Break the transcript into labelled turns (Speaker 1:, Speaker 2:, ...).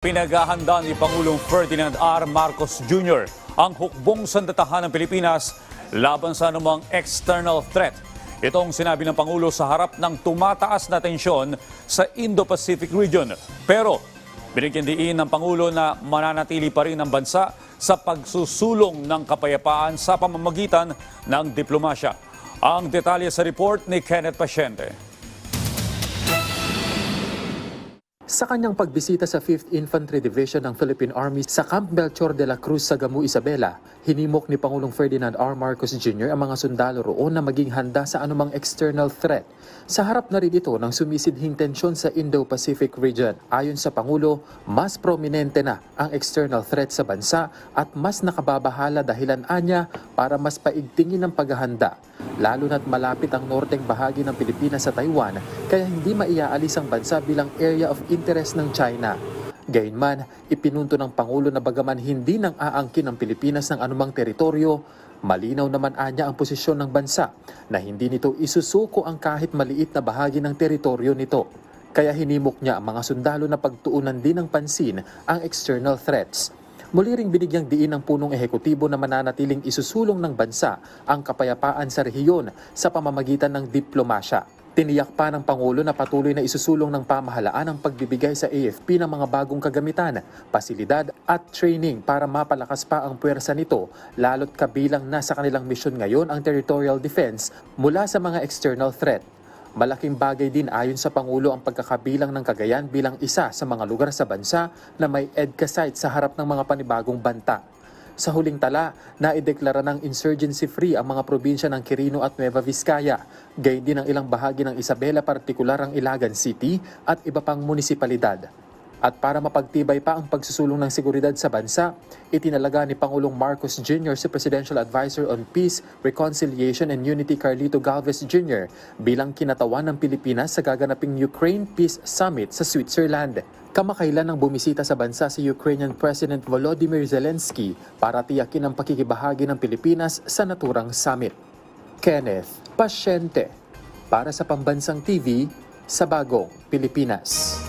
Speaker 1: Pinaghahanda ni Pangulong Ferdinand R. Marcos Jr. ang hukbong sandatahan ng Pilipinas laban sa anumang external threat. Itong sinabi ng Pangulo sa harap ng tumataas na tensyon sa Indo-Pacific region. Pero binigyan diin ng Pangulo na mananatili pa rin ang bansa sa pagsusulong ng kapayapaan sa pamamagitan ng diplomasya. Ang detalye sa report ni Kenneth Pasyente.
Speaker 2: Sa kanyang pagbisita sa 5th Infantry Division ng Philippine Army sa Camp Melchor de la Cruz sa Gamu, Isabela, hinimok ni Pangulong Ferdinand R. Marcos Jr. ang mga sundalo roon na maging handa sa anumang external threat. Sa harap na rin ito ng sumisidhing tensyon sa Indo-Pacific region. Ayon sa Pangulo, mas prominente na ang external threat sa bansa at mas nakababahala dahilan anya para mas paigtingin ang paghahanda lalo na't malapit ang norteng bahagi ng Pilipinas sa Taiwan kaya hindi maiaalis ang bansa bilang area of interest ng China. Gayunman, ipinunto ng Pangulo na bagaman hindi nang aangkin ang Pilipinas ng anumang teritoryo, malinaw naman anya ang posisyon ng bansa na hindi nito isusuko ang kahit maliit na bahagi ng teritoryo nito. Kaya hinimok niya ang mga sundalo na pagtuunan din ng pansin ang external threats. Muli ring binigyang diin ng punong ehekutibo na mananatiling isusulong ng bansa ang kapayapaan sa rehiyon sa pamamagitan ng diplomasya. Tiniyak pa ng Pangulo na patuloy na isusulong ng pamahalaan ang pagbibigay sa AFP ng mga bagong kagamitan, pasilidad at training para mapalakas pa ang puwersa nito lalo't kabilang na sa kanilang misyon ngayon ang territorial defense mula sa mga external threat. Malaking bagay din ayon sa Pangulo ang pagkakabilang ng Cagayan bilang isa sa mga lugar sa bansa na may EDCA site sa harap ng mga panibagong banta. Sa huling tala, naideklara ng insurgency-free ang mga probinsya ng Quirino at Nueva Vizcaya, gayon din ang ilang bahagi ng Isabela partikular ang Ilagan City at iba pang munisipalidad. At para mapagtibay pa ang pagsusulong ng seguridad sa bansa, itinalaga ni Pangulong Marcos Jr. si Presidential Advisor on Peace, Reconciliation and Unity Carlito Galvez Jr. bilang kinatawan ng Pilipinas sa gaganaping Ukraine Peace Summit sa Switzerland. Kamakailan nang bumisita sa bansa si Ukrainian President Volodymyr Zelensky para tiyakin ang pakikibahagi ng Pilipinas sa naturang summit. Kenneth Pasyente para sa Pambansang TV sa Bagong Pilipinas.